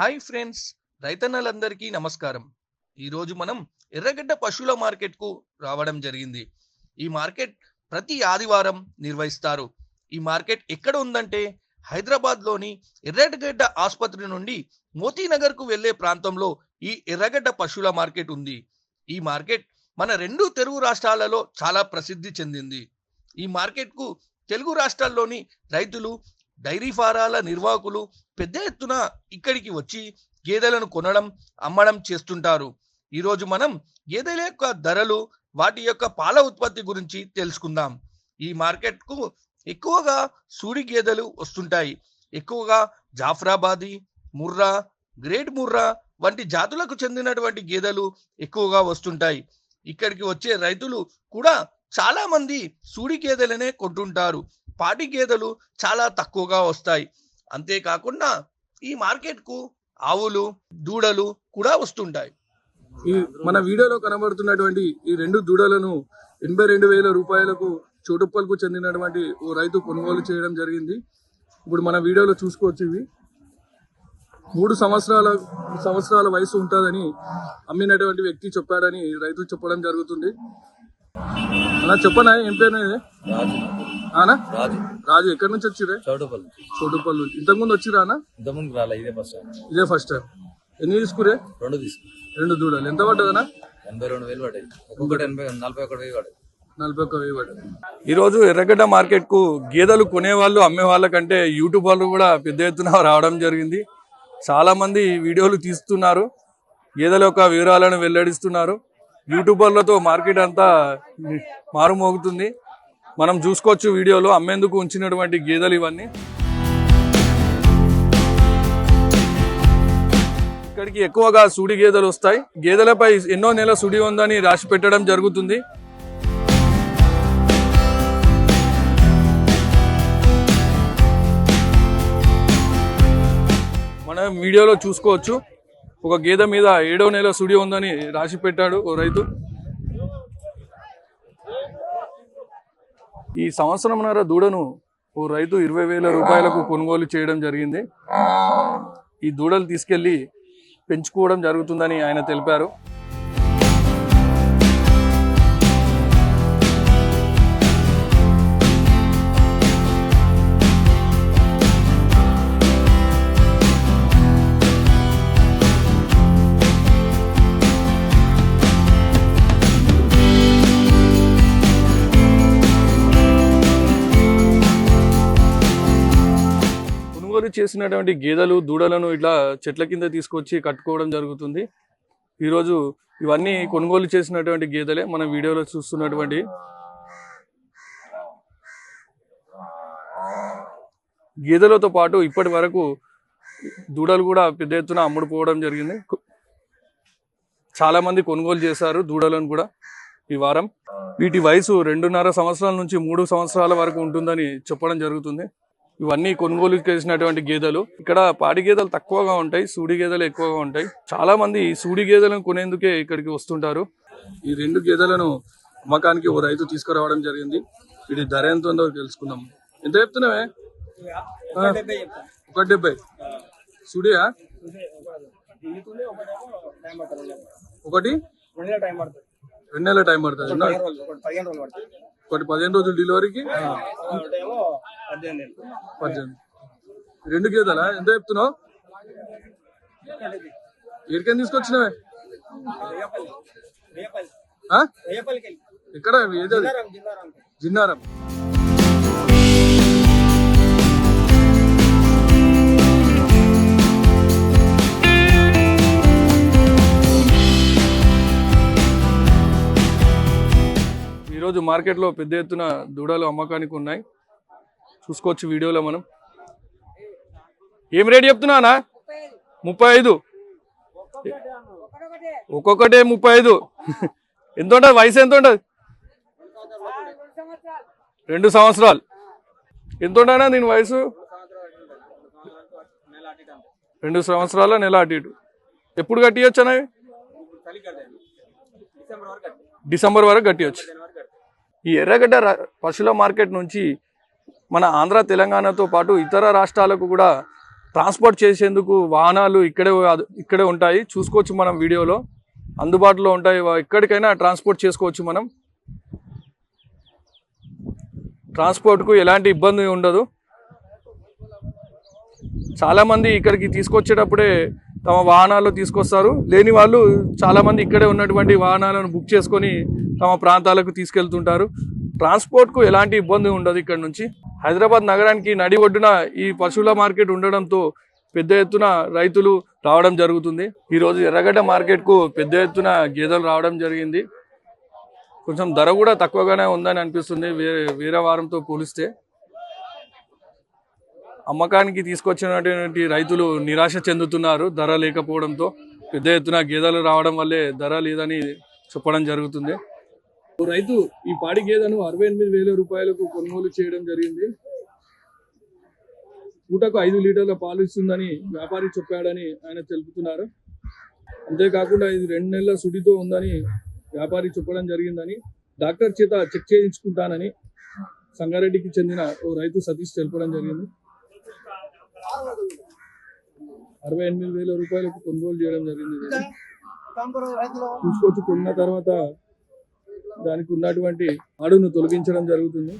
Hi friends రైతన్నలందరికీ నమస్కారం. ఈరోజు మనం ఎర్రగడ్డ పశువుల మార్కెట్కు రావడం జరిగింది. ఈ మార్కెట్ ప్రతి ఆదివారం నిర్వహిస్తారు. ఈ మార్కెట్ ఎక్కడ ఉందంటే హైదరాబాద్లోని ఎర్రగడ్డ ఆసుపత్రి నుండి మోతీనగర్కు వెళ్ళే ప్రాంతంలో ఈ ఎర్రగడ్డ పశువుల మార్కెట్ ఉంది. ఈ మార్కెట్ మన రెండు తెలుగు రాష్ట్రాలలో చాలా ప్రసిద్ధి చెందింది. ఈ మార్కెట్కు తెలుగు రాష్ట్రాల్లోని రైతులు డైరీ ఫారాల నిర్వాహకులు పెద్ద ఎత్తున ఇక్కడికి వచ్చి గేదెలను కొనడం అమ్మడం చేస్తుంటారు. ఈరోజు మనం గేదెల యొక్క ధరలు వాటి యొక్క పాల ఉత్పత్తి గురించి తెలుసుకుందాం. ఈ మార్కెట్కు ఎక్కువగా సూడి గేదెలు వస్తుంటాయి. ఎక్కువగా జాఫ్రాబాది ముర్రా గ్రేట్ ముర్రా వంటి జాతులకు చెందినటువంటి గేదెలు ఎక్కువగా వస్తుంటాయి. ఇక్కడికి వచ్చే రైతులు కూడా చాలా మంది సూడి గేదెలనే కొంటుంటారు. పాడి గేదెలు చాలా తక్కువగా వస్తాయి. అంతేకాకుండా ఈ మార్కెట్కు ఆవులు దూడలు కూడా వస్తుంటాయి. ఈ మన వీడియోలో కనబడుతున్నటువంటి ఈ రెండు దూడలను ఎనభై రెండు వేల రూపాయలకు చోటుప్పల్కు చెందినటువంటి ఓ రైతు కొనుగోలు చేయడం జరిగింది. ఇప్పుడు మన వీడియోలో చూసుకోవచ్చు ఇవి. మూడు సంవత్సరాల సంవత్సరాల వయసు ఉంటుందని అమ్మినటువంటి వ్యక్తి చెప్పాడని రైతు చెప్పడం జరుగుతుంది. అలా చెప్పనా? ఏం పేరు ఆనా? రాజు. రాజు ఎక్కడి నుంచి వచ్చిరే చౌటపల్లి చోటుప్పల్ నుంచి. ఇంతకుముందు వచ్చిరా ఇంతకుముందు రాలే ఇదే ఫస్ట్ టైం ఇదే ఫస్ట్ టైం ఎన్ని తీసుకురే రెండు తీసుకు రెండు దూడలు. ఎంత పడ్డదనా ఎనభై రెండు వేలు పడ్డాయి. ఒక్కొక్కటి ఎనభై నలభై ఒకటి వేలు పడ్డాయి. నలభై ఒక్క వెయ్యి పడ్డది. ఈరోజు ఎర్రగడ్డ మార్కెట్కు గేదెలు కొనేవాళ్ళు అమ్మే వాళ్ళకంటే యూట్యూబ్ వాళ్ళు కూడా పెద్ద ఎత్తున రావడం జరిగింది. చాలా మంది వీడియోలు తీస్తున్నారు. గేదెల యొక్క వివరాలను వెల్లడిస్తున్నారు. యూట్యూబర్లతో మార్కెట్ అంతా మారుమోగుతుంది. మనం చూసుకోవచ్చు వీడియోలో అమ్మేందుకు ఉంచినటువంటి గేదెలు ఇవన్నీ. ఇక్కడికి ఎక్కువగా సుడి గేదెలు వస్తాయి. గేదెలపై ఎన్నో నెల సుడి ఉందని రాసి పెట్టడం జరుగుతుంది. మనం వీడియోలో చూసుకోవచ్చు. ఒక గేదె మీద ఏడో నెల సుడి ఉందని రాసి పెట్టాడు ఓ రైతు. ఈ సంవత్సరంన్నర దూడను ఓ రైతు ఇరవై వేల రూపాయలకు కొనుగోలు చేయడం జరిగింది. ఈ దూడలు తీసుకెళ్ళి పెంచుకోవడం జరుగుతుందని ఆయన తెలిపారు. చేసినటువంటి గేదెలు దూడలను ఇట్లా చెట్ల కింద తీసుకొచ్చి కట్టుకోవడం జరుగుతుంది. ఈరోజు ఇవన్నీ కొనుగోలు చేసినటువంటి గేదెలే మన వీడియోలో చూస్తున్నటువంటి గేదెలతో పాటు ఇప్పటి వరకు దూడలు కూడా పెద్ద ఎత్తున అమ్ముడుపోవడం జరిగింది. చాలామంది కొనుగోలు చేశారు దూడలను కూడా ఈ వారం. వీటి వయసు రెండున్నర సంవత్సరాల నుంచి మూడు సంవత్సరాల వరకు ఉంటుందని చెప్పడం జరుగుతుంది. ఇవన్నీ కొనుగోలు చేసినటువంటి గేదెలు. ఇక్కడ పాడి గేదెలు తక్కువగా ఉంటాయి సూడి గేదెలు ఎక్కువగా ఉంటాయి. చాలా మంది సూడి గేదెలను కొనేందుకే ఇక్కడికి వస్తుంటారు. ఈ రెండు గేదెలను అమ్మకానికి ఓ రైతు తీసుకురావడం జరిగింది. వీటి ధర ఎంత ఉందో తెలుసుకుందాం. ఎంత చెప్తున్నావే? ఒక డెబ్బై సుడియా? ఒకటి? రెండు నెలల టైం పడుతుంది? ఒకటి పదిహేను రోజులు డెలివరీకి? పద్దెనిమిది. రెండు గేదెలా ఎంత చెప్తున్నావు? ఎక్కడికైనా తీసుకొచ్చినవే. ఇక్కడ జిన్నారం. ఈరోజు మార్కెట్లో పెద్ద ఎత్తున దూడలు అమ్మకానికి ఉన్నాయి. చూసుకోవచ్చు వీడియోలో మనం. ఏం రేట్ చెప్తున్నానా ముప్పై ఐదు. ఒక్కొక్కటే ముప్పై ఐదు. ఎంత ఉంటుంది? వయసు ఎంత ఉంటుంది? రెండు సంవత్సరాలు. ఎంత ఉంటానా దీని వయసు? రెండు సంవత్సరాల నెల అటు ఇటు. ఎప్పుడు కట్టియచ్చు అనేవి డిసెంబర్ వరకు కట్టియచ్చు. ఈ ఎర్రగడ్డ పశువుల మార్కెట్ నుంచి మన ఆంధ్ర తెలంగాణతో పాటు ఇతర రాష్ట్రాలకు కూడా ట్రాన్స్పోర్ట్ చేసేందుకు వాహనాలు ఇక్కడే ఇక్కడే ఉంటాయి. చూసుకోవచ్చు మనం వీడియోలో. అందుబాటులో ఉంటాయి. ఎక్కడికైనా ట్రాన్స్పోర్ట్ చేసుకోవచ్చు మనం. ట్రాన్స్పోర్ట్కు ఎలాంటి ఇబ్బంది ఉండదు. చాలామంది ఇక్కడికి తీసుకొచ్చేటప్పుడే తమ వాహనాల్లో తీసుకొస్తారు. లేని వాళ్ళు చాలామంది ఇక్కడే ఉన్నటువంటి వాహనాలను బుక్ చేసుకొని తమ ప్రాంతాలకు తీసుకెళ్తుంటారు. ట్రాన్స్పోర్ట్కు ఎలాంటి ఇబ్బంది ఉండదు ఇక్కడ నుంచి. హైదరాబాద్ నగరానికి నడి ఒడ్డున ఈ పశువుల మార్కెట్ ఉండడంతో పెద్ద ఎత్తున రైతులు రావడం జరుగుతుంది. ఈరోజు ఎర్రగడ్డ మార్కెట్కు పెద్ద ఎత్తున గేదెలు రావడం జరిగింది. కొంచెం ధర కూడా తక్కువగానే ఉందని అనిపిస్తుంది. వేరే వేరే వారంతో పోలిస్తే. అమ్మకానికి తీసుకొచ్చినటువంటి రైతులు నిరాశ చెందుతున్నారు ధర లేకపోవడంతో. పెద్ద ఎత్తున గేదెలు రావడం వల్లే ధర లేదని చెప్పడం జరుగుతుంది. రైతు ఈ పాడి గేదెను అరవై ఎనిమిది వేల రూపాయలకు కొనుగోలు చేయడం జరిగింది. పూటకు ఐదు లీటర్ల పాలు ఇస్తుందని వ్యాపారి చెప్పాడని ఆయన తెలుపుతున్నారు. అంతేకాకుండా ఇది రెండు నెలల సుడితో ఉందని వ్యాపారి చెప్పడం జరిగిందని డాక్టర్ చేత చెక్ చేయించుకుంటానని సంగారెడ్డికి చెందిన ఓ రైతు సతీష్ తెలపడం జరిగింది. అరవై ఎనిమిది వేల రూపాయలకు కొనుగోలు చేయడం జరిగింది. చూసుకోవచ్చు కొన్న తర్వాత దానికి ఉన్నటువంటి ఆడును తొలగించడం జరుగుతుంది.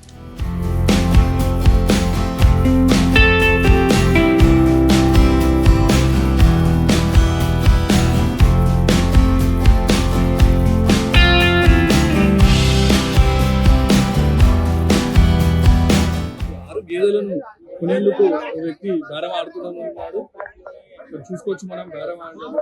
ఆరు గేదెలను కొనేందుకు వ్యక్తి బేరం ఆడుతున్నాడు ఇక్కడ చూసుకోవచ్చు మనం బేరం ఆడలేదు